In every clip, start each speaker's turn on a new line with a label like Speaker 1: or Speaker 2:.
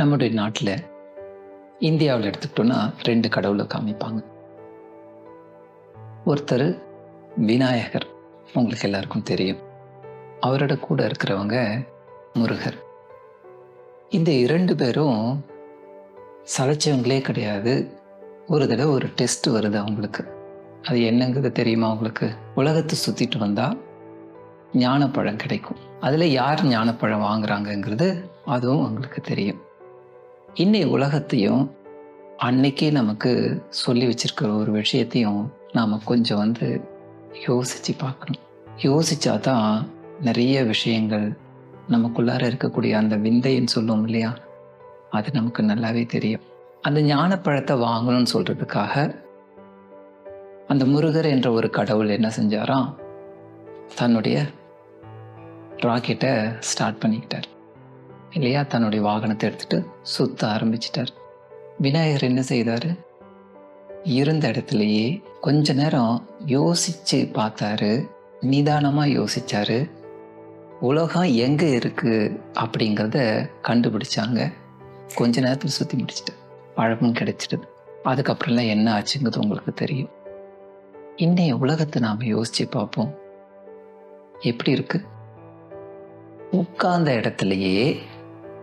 Speaker 1: நம்முடைய நாட்டில் இந்தியாவில் எடுத்துக்கிட்டோன்னா ரெண்டு கடவுளை காமிப்பாங்க. ஒருத்தர் விநாயகர் உங்களுக்கு எல்லாருக்கும் தெரியும். அவரோட கூட இருக்கிறவங்க முருகர். இந்த இரண்டு பேரும் சளைச்சவங்களே கிடையாது. ஒரு தடவை ஒரு டெஸ்ட் வருது அவங்களுக்கு. அது என்னங்கிறது தெரியுமா உங்களுக்கு? உலகத்தை சுற்றிட்டு வந்தால் ஞானப்பழம் கிடைக்கும். அதில் யார் ஞானப்பழம் வாங்குறாங்கங்கிறது அதுவும் அவங்களுக்கு தெரியும். இன்னை உலகத்தையும் அன்னைக்கே நமக்கு சொல்லி வச்சிருக்கிற ஒரு விஷயத்தையும் நாம் கொஞ்சம் வந்து யோசித்து பார்க்கணும். யோசித்தா தான் நிறைய விஷயங்கள் நமக்குள்ளார இருக்கக்கூடிய அந்த விந்தைன்னு சொல்லுவோம் இல்லையா? அது நமக்கு நல்லாவே தெரியும். அந்த ஞானப்பழத்தை வாங்கணும்னு சொல்கிறதுக்காக அந்த முருகர் என்ற ஒரு கடவுள் என்ன செஞ்சாராம்? தன்னுடைய ராக்கெட்டை ஸ்டார்ட் பண்ணிக்கிட்டார். இல்லையா தன்னுடைய வாகனத்தை எடுத்துகிட்டு சுத்த ஆரம்பிச்சிட்டார். விநாயகர் என்ன செய்தார்? இருந்த இடத்துலையே கொஞ்ச நேரம் யோசித்து பார்த்தாரு. நிதானமாக யோசித்தார் உலகம் எங்கே இருக்குது அப்படிங்கிறத கண்டுபிடிச்சாங்க. கொஞ்ச நேரத்தில் சுற்றி முடிச்சிட்டு பழமும் கிடைச்சிடுது அதுக்கப்புறம்லாம் என்ன ஆச்சுங்கிறது உங்களுக்கு தெரியும். இன்னைய உலகத்தை நாம் யோசித்து பார்ப்போம். எப்படி இருக்குது உட்கார்ந்த இடத்துலையே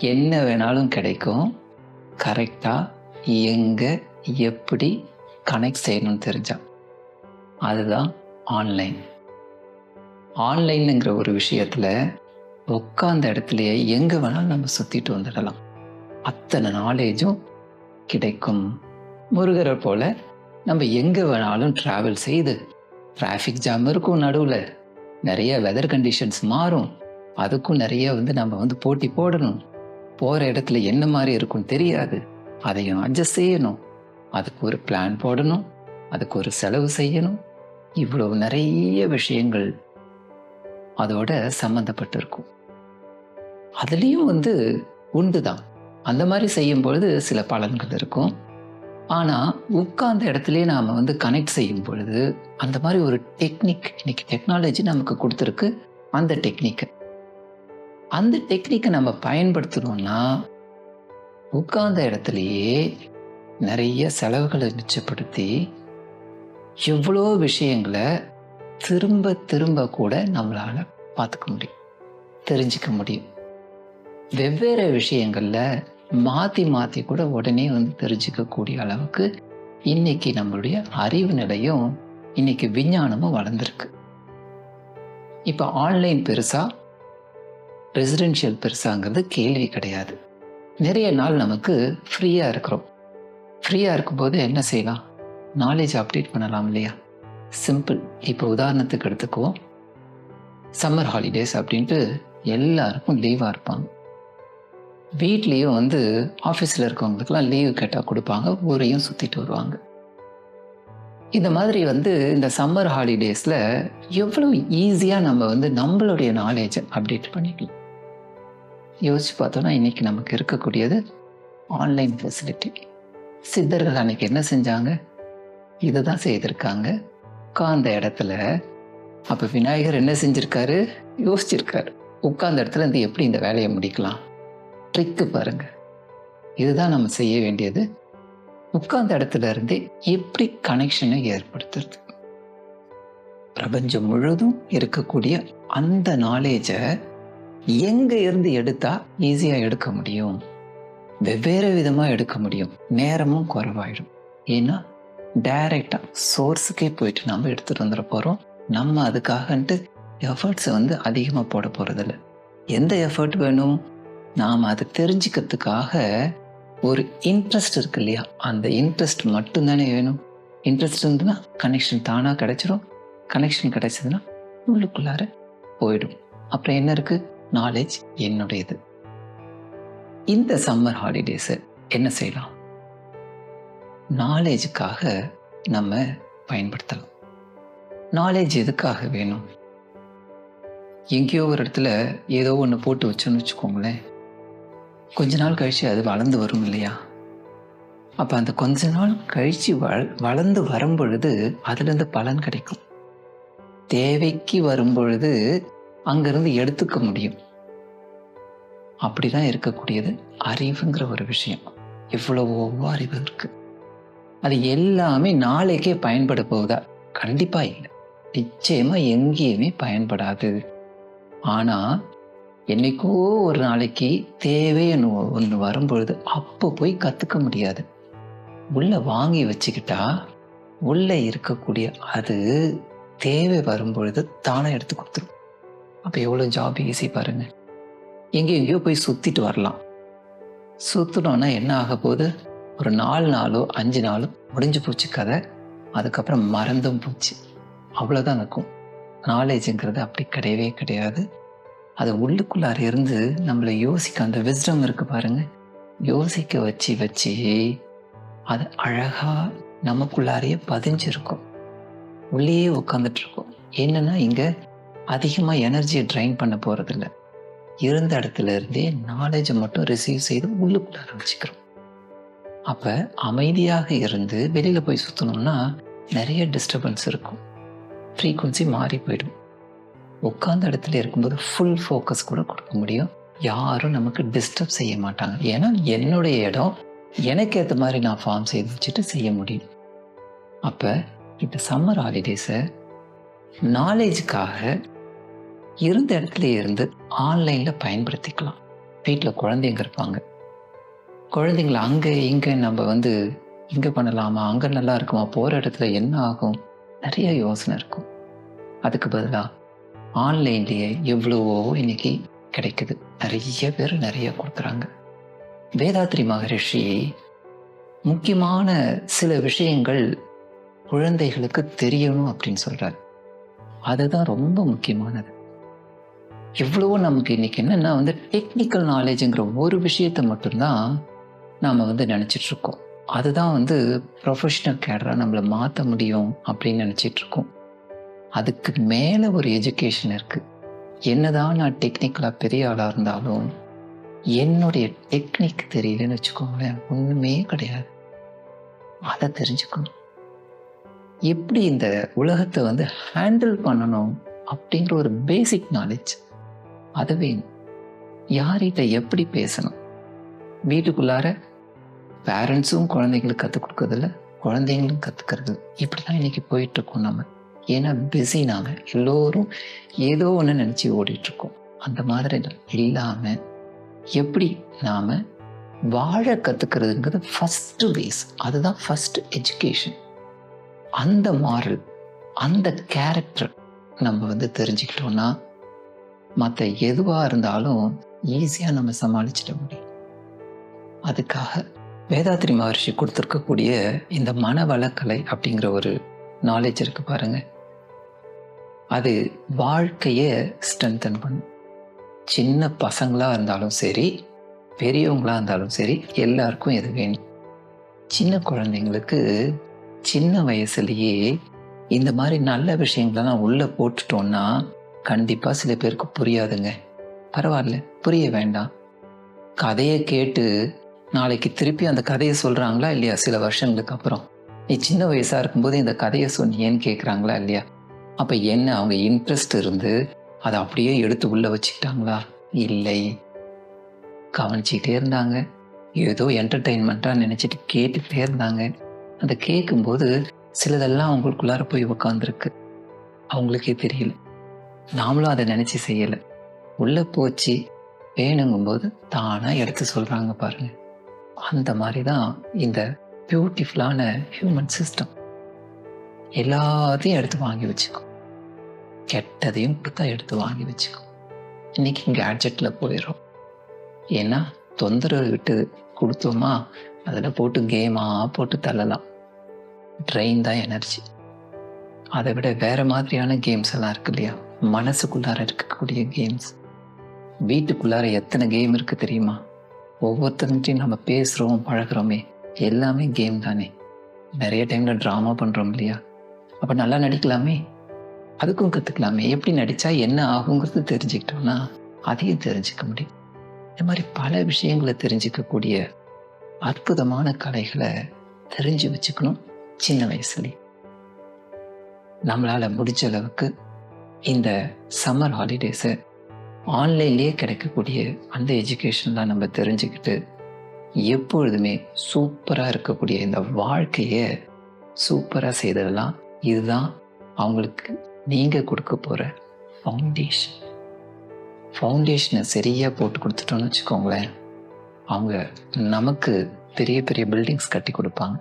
Speaker 1: என்ன வேணாலும் கிடைக்கும். கரெக்டாக எங்கே எப்படி கனெக்ட் செய்யணும்னு தெரிஞ்சா. அதுதான் ஆன்லைன் ஆன்லைனுங்கிற ஒரு விஷயத்தில் உட்காந்த இடத்துலையே எங்கே வேணாலும் நம்ம சுற்றிட்டு வந்துடலாம். அத்தனை நாலேஜும் கிடைக்கும். முருகரை போல் நம்ம எங்கே வேணாலும் ட்ராவல் செய்து டிராஃபிக் ஜாம் இருக்கும் நடுவில். நிறைய வெதர் கண்டிஷன்ஸ் மாறும். அதுக்கும் நிறைய வந்து நம்ம வந்து போட்டி போடணும். போகிற இடத்துல என்ன மாதிரி இருக்கும்னு தெரியாது. அதையும் அட்ஜஸ்ட் செய்யணும். அதுக்கு ஒரு பிளான் போடணும். அதுக்கு ஒரு செலவு செய்யணும். இவ்வளவு நிறைய விஷயங்கள் அதோட சம்மந்தப்பட்டிருக்கும் அதுலேயும் வந்து உண்டு தான் அந்த மாதிரி செய்யும் பொழுது சில பலன்கள் இருக்கும். ஆனால் உட்கார்ந்த இடத்துலயே நாம் வந்து கனெக்ட் செய்யும் பொழுது அந்த மாதிரி ஒரு டெக்னிக் இன்னைக்கு டெக்னாலஜி நமக்கு கொடுத்துருக்கு. அந்த டெக்னிக்கை அந்த டெக்னிக்கை நம்ம பயன்படுத்தணும்னா உட்கார்ந்த இடத்துலையே நிறைய செலவுகளை மிச்சப்படுத்தி எவ்வளோ விஷயங்களை திரும்ப திரும்ப கூட நம்மளால் பார்த்துக்க முடியும் தெரிஞ்சுக்க முடியும். வெவ்வேறு விஷயங்களில் மாற்றி மாற்றி கூட உடனே வந்து தெரிஞ்சுக்கக்கூடிய அளவுக்கு இன்னைக்கு நம்மளுடைய அறிவு நிலையும் இன்னைக்கு விஞ்ஞானமும் வளர்ந்துருக்கு. இப்போ ஆன்லைன் பெருசாக ரெசிடென்ஷியல் பெருசாங்கிறது கேள்வி கிடையாது. நிறைய நாள் நமக்கு ஃப்ரீயாக இருக்கிறோம். ஃப்ரீயாக இருக்கும்போது என்ன செய்யலாம்? நாலேஜ் அப்டேட் பண்ணலாம் இல்லையா? சிம்பிள் இப்போ உதாரணத்துக்கு எடுத்துக்குவோம். சம்மர் ஹாலிடேஸ் அப்படின்ட்டு எல்லாருக்கும் லீவாக இருப்பாங்க. வீட்லேயும் வந்து ஆஃபீஸில் இருக்கவங்களுக்குலாம் லீவு கேட்டால் கொடுப்பாங்க ஊரையும் சுற்றிட்டு வருவாங்க. இந்த மாதிரி வந்து இந்த சம்மர் ஹாலிடேஸில் எவ்வளோ ஈஸியாக நம்ம வந்து நம்மளுடைய நாலேஜை அப்டேட் பண்ணிக்கலாம். யோசிச்சு பார்த்தோன்னா இன்றைக்கி நமக்கு இருக்கக்கூடியது ஆன்லைன் ஃபெசிலிட்டி சித்தர்கள் அன்னைக்கு என்ன செஞ்சாங்க? இதை தான் செய்திருக்காங்க. உட்கார்ந்த இடத்துல அப்போ விநாயகர் என்ன செஞ்சிருக்காரு? யோசிச்சிருக்காரு. உட்கார்ந்த இடத்துல இருந்து எப்படி இந்த வேலையை முடிக்கலாம்? ட்ரிக்கு பாருங்க. இதுதான் நம்ம செய்ய வேண்டியது. உட்கார்ந்த இடத்துல இருந்து எப்படி கனெக்ஷனை ஏற்படுத்துறது? பிரபஞ்சம் முழுதும் இருக்கக்கூடிய அந்த நாலேஜை எங்க இருந்து எடுத்தா ஈஸியா எடுக்க முடியும்? வெவ்வேறு விதமா எடுக்க முடியும். நேரமும் குறைவாயிடும். ஏன்னா டைரக்டா சோர்ஸுக்கே போயிட்டு நம்ம எடுத்துட்டு வந்துட போறோம். நம்ம அதுக்காகன்ட்டு எஃபர்ட்ஸை வந்து அதிகமாக போட போகிறதில்ல எந்த எஃபர்ட் வேணும்? நாம் அதை தெரிஞ்சுக்கிறதுக்காக ஒரு இன்ட்ரெஸ்ட் இருக்கு இல்லையா? அந்த இன்ட்ரெஸ்ட் மட்டும்தானே வேணும். இன்ட்ரெஸ்ட் இருந்ததுன்னா கனெக்ஷன் தானாக கிடைச்சிரும். கனெக்ஷன் கிடைச்சதுன்னா உள்ளுக்குள்ளார போயிடும். அப்புறம் என்ன இருக்குது நாலேஜ் என்னுடையது. இந்த சம்மர் ஹாலிடேஸை என்ன செய்யலாம்? நாலேஜுக்காக நம்ம பயன்படுத்தலாம். நாலேஜ் எதுக்காக வேணும்? எங்கேயோ ஒரு இடத்துல ஏதோ ஒன்று போட்டு வச்சோன்னு வச்சுக்கோங்களேன். கொஞ்ச நாள் கழித்து அது வளர்ந்து வரும் இல்லையா? அப்போ அந்த கொஞ்ச நாள் கழிச்சு வள வளர்ந்து வரும் பொழுது அதுலேருந்து பலன் கிடைக்கும். தேவைக்கு வரும் பொழுது அங்கிருந்து எடுத்துக்க முடியும். அப்படிதான் இருக்கக்கூடியது அறிவுங்கிற ஒரு விஷயம். இவ்வளவோ அறிவு இருக்கு. அது எல்லாமே நாளைக்கே பயன்பட போகுதா? கண்டிப்பா இல்லை. நிச்சயமா எங்கேயுமே பயன்படாது. ஆனா என்னைக்கோ ஒரு நாளைக்கு தேவைன்னு ஒன்று வரும்பொழுது அப்போ போய் கற்றுக்க முடியாது. உள்ள வாங்கி வச்சுக்கிட்டா உள்ள இருக்கக்கூடிய அது தேவை வரும்பொழுது தானே எடுத்து கொடுத்துரும். அப்போ எவ்வளோ ஜாப் ஈஸி பாருங்க. எங்கேயோ எங்கேயோ போய் சுற்றிட்டு வரலாம். சுற்றினோன்னா என்ன ஆக போகுது? ஒரு நாலு நாளோ அஞ்சு நாளோ முடிஞ்சு போச்சு கதை. அதுக்கப்புறம் மறந்தும் போச்சு. அவ்வளோதான் இருக்கும் நாலேஜுங்கிறது அப்படி கிடையவே கிடையாது. அது உள்ளுக்குள்ளார இருந்து நம்மளை யோசிக்க அந்த விஸ்டம் இருக்கு பாருங்க. யோசிக்க வச்சு வச்சு அது அழகாக நமக்குள்ளாரையே பதிஞ்சிருக்கும். உள்ளேயே உட்காந்துட்டு என்னென்னா என்னன்னா அதிகமாக எனர்ஜியை ட்ரைன் பண்ண போகிறதில்ல இருந்த இடத்துல இருந்தே நாலேஜை மட்டும் ரிசீவ் செய்து உள்ளுக்குள்ள ஆரம்பிச்சுக்கிறோம். அப்போ அமைதியாக இருந்து வெளியில் போய் சுற்றணும்னா நிறைய டிஸ்டர்பன்ஸ் இருக்கும். ஃப்ரீக்குவன்சி மாறி போயிடும். உட்காந்த இடத்துல இருக்கும்போது ஃபுல் ஃபோக்கஸ் கூட கொடுக்க முடியும். யாரும் நமக்கு டிஸ்டர்ப் செய்ய மாட்டாங்க. ஏன்னா என்னுடைய இடம் எனக்கு ஏற்ற மாதிரி நான் ஃபார்ம் செய்து வச்சுட்டு செய்ய முடியும். அப்போ இந்த சம்மர் ஹாலிடேஸை நாலேஜுக்காக இருந்த இடத்துல இருந்து ஆன்லைனில் பயன்படுத்திக்கலாம். வீட்டில் குழந்தைங்க இருப்பாங்க. குழந்தைங்கள அங்கே இங்கே நம்ம வந்து இங்கே பண்ணலாமா அங்கே நல்லா இருக்குமா போகிற இடத்துல என்ன ஆகும்? நிறைய யோசனை இருக்கும். அதுக்கு பதிலாக ஆன்லைன்லேயே எவ்வளவோ இன்னைக்கு கிடைக்குது. நிறைய பேர் நிறைய கொடுக்குறாங்க. வேதாத்ரி மகரிஷி முக்கியமான சில விஷயங்கள் குழந்தைகளுக்கு தெரியணும் அப்படின்னு சொல்கிறார் அதுதான் ரொம்ப முக்கியமானது. எவ்வளவோ நமக்கு இன்னைக்கு என்னன்னா வந்து டெக்னிக்கல் நாலேஜுங்கிற ஒரு விஷயத்தை மட்டும்தான் நாம் வந்து நினச்சிட்டு இருக்கோம் அதுதான் வந்து ப்ரொஃபஷ்னல் கேடராக நம்மளை மாற்ற முடியும் அப்படின்னு நினச்சிட்டு இருக்கோம் அதுக்கு மேலே ஒரு எஜுகேஷன் இருக்குது என்னதான் நான் டெக்னிக்கலாக பெரிய ஆளாக இருந்தாலும் என்னுடைய டெக்னிக் தெரியலன்னு வச்சுக்கோங்களேன் ஒன்றுமே கிடையாது. அதை தெரிஞ்சுக்கணும். எப்படி இந்த உலகத்தை வந்து ஹேண்டில் பண்ணணும் அப்படிங்கிற ஒரு பேசிக் நாலேஜ் அது வேணும். யார்கிட்ட எப்படி பேசணும்? வீட்டுக்குள்ளார பேரண்ட்ஸும் குழந்தைங்களுக்கு கற்றுக் கொடுக்கறதில்ல குழந்தைங்களும் கற்றுக்கிறது இப்படி தான் இன்றைக்கி போயிட்டுருக்கோம் நம்ம. ஏன்னா பிஸி நாங்கள் எல்லோரும் ஏதோ ஒன்று நினச்சி ஓடிட்டுருக்கோம். அந்த மாதிரி இல்லாமல் எப்படி நாம் வாழ கற்றுக்கிறதுங்கிறது ஃபஸ்ட்டு பேஸ் அதுதான் ஃபஸ்ட்டு எஜுகேஷன் அந்த மாரல் அந்த கேரக்டர் நம்ம வந்து தெரிஞ்சுக்கிட்டோம்னா மற்ற எதுவாக இருந்தாலும் ஈஸியாக நம்ம சமாளிச்சிட முடியும். அதுக்காக வேதாத்திரி மகர்ஷி கொடுத்துருக்கக்கூடிய இந்த மனவளக்கலை அப்படிங்கிற ஒரு நாலேஜ் இருக்கு பாருங்க. அது வாழ்க்கையை ஸ்ட்ரென்தன் பண்ணும். சின்ன பசங்களாக இருந்தாலும் சரி பெரியவங்களாக இருந்தாலும் சரி எல்லாருக்கும் இது வேணும்? சின்ன குழந்தைங்களுக்கு சின்ன வயசுலயே இந்த மாதிரி நல்ல விஷயங்களெல்லாம் உள்ள போட்டுட்டோம்னா கண்டிப்பா சில பேருக்கு புரியாதுங்க. பரவாயில்ல புரிய வேண்டாம். கதையை கேட்டு நாளைக்கு திருப்பி அந்த கதையை சொல்றாங்களா இல்லையா சில வருஷங்களுக்கு அப்புறம்? நீ சின்ன வயசா இருக்கும்போது இந்த கதையை சொன்னியேன்னு கேட்குறாங்களா இல்லையா? அப்ப என்ன அவங்க இன்ட்ரெஸ்ட் இருந்து அதை அப்படியே எடுத்து உள்ள வச்சுக்கிட்டாங்களா? இல்லை. கவனிச்சுக்கிட்டே இருந்தாங்க. ஏதோ என்டர்டெயின்மெண்ட்டாக நினச்சிட்டு கேட்டுக்கிட்டே இருந்தாங்க. அதை கேட்கும்போது சிலதெல்லாம் அவங்களுக்குள்ளார போய் உக்காந்துருக்கு. அவங்களுக்கே தெரியல. நாமளும் அதை நினச்சி செய்யலை. உள்ளே போச்சு. வேணுங்கும்போது தானாக எடுத்து சொல்கிறாங்க பாருங்க. அந்த மாதிரி தான் இந்த பியூட்டிஃபுல்லான ஹியூமன் சிஸ்டம். எல்லாத்தையும் எடுத்து வாங்கி வச்சுக்கும். கெட்டதையும் கொடுத்தா எடுத்து வாங்கி வச்சுக்கும். இன்னைக்கு கேட்ஜெட்டில் போயிடும் ஏன்னா தொந்தரவு விட்டு கொடுத்தோமா? அதில் போட்டு கேமாக போட்டு தள்ளலாம். ட்ரெயின் தான் எனர்ஜி அதை விட வேறு மாதிரியான கேம்ஸ் எல்லாம் இருக்கு இல்லையா? மனசுக்குள்ளார இருக்கக்கூடிய கேம்ஸ் வீட்டுக்குள்ளார எத்தனை கேம் இருக்குது தெரியுமா? ஒவ்வொருத்தருக்கிட்டையும் நம்ம பேசுகிறோம் பழகுறோமே. எல்லாமே கேம் தானே. நிறைய டைமில் ட்ராமா பண்ணுறோம் இல்லையா? அப்போ நல்லா நடிக்கலாமே? அதுக்கும் கற்றுக்கலாமே எப்படி நடித்தா என்ன ஆகுங்கிறது தெரிஞ்சுக்கிட்டோம்னா அதையும் தெரிஞ்சுக்க முடியும். இந்த மாதிரி பல விஷயங்களை தெரிஞ்சுக்கக்கூடிய அற்புதமான கலைகளை தெரிஞ்சு வச்சுக்கணும். சின்ன வயசுலேயே. நம்மளால் முடிஞ்ச அளவுக்கு இந்த சம்மர் ஹாலிடேஸை ஆன்லைன்லேயே கிடைக்கக்கூடிய அந்த எஜுகேஷன்லாம் நம்ம தெரிஞ்சுக்கிட்டு எப்பொழுதுமே சூப்பராக இருக்கக்கூடிய இந்த வாழ்க்கையை சூப்பராக செய்ததெல்லாம் இதுதான் அவங்களுக்கு நீங்கள் கொடுக்க போகிற ஃபவுண்டேஷன் ஃபவுண்டேஷனை சரியாக போட்டு கொடுத்துட்டோன்னு வச்சுக்கோங்களேன். அவங்க நமக்கு பெரிய பெரிய பில்டிங்ஸ் கட்டி கொடுப்பாங்க.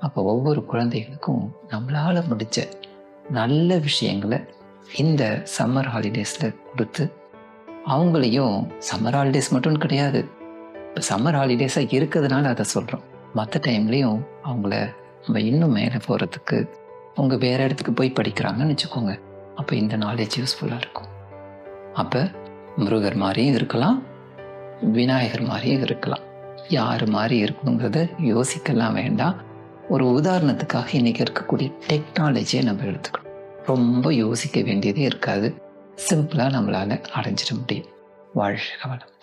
Speaker 1: அப்போ ஒவ்வொரு குழந்தைகளுக்கும் நம்மளால் முடித்த நல்ல விஷயங்களை இந்த சம்மர் ஹாலிடேஸில் கொடுத்து அவங்களையும் சம்மர் ஹாலிடேஸ் மட்டும் கிடையாது. இப்போ சம்மர் ஹாலிடேஸாக இருக்கிறதுனால அதை சொல்கிறோம் மற்ற டைம்லேயும் அவங்கள நம்ம இன்னும் மேலே போகிறதுக்கு அவங்க வேறு இடத்துக்கு போய் படிக்கிறாங்கன்னு வச்சுக்கோங்க. அப்போ இந்த நாலேஜ் யூஸ்ஃபுல்லாக இருக்கும். அப்போ முருகர் மாதிரியும் இருக்கலாம் விநாயகர் மாதிரியும் இருக்கலாம். யார் மாதிரி இருக்கணுங்கிறத யோசிக்கலாம் வேண்டாம். ஒரு உதாரணத்துக்காக இன்றைக்கி இருக்கக்கூடிய டெக்னாலஜியை நம்ம எடுத்துக்கணும். ரொம்ப யோசிக்க வேண்டியதே இருக்காது. சிம்பிளாக நம்மளால் அடைஞ்சிட முடியும். வாழ்க வளம்.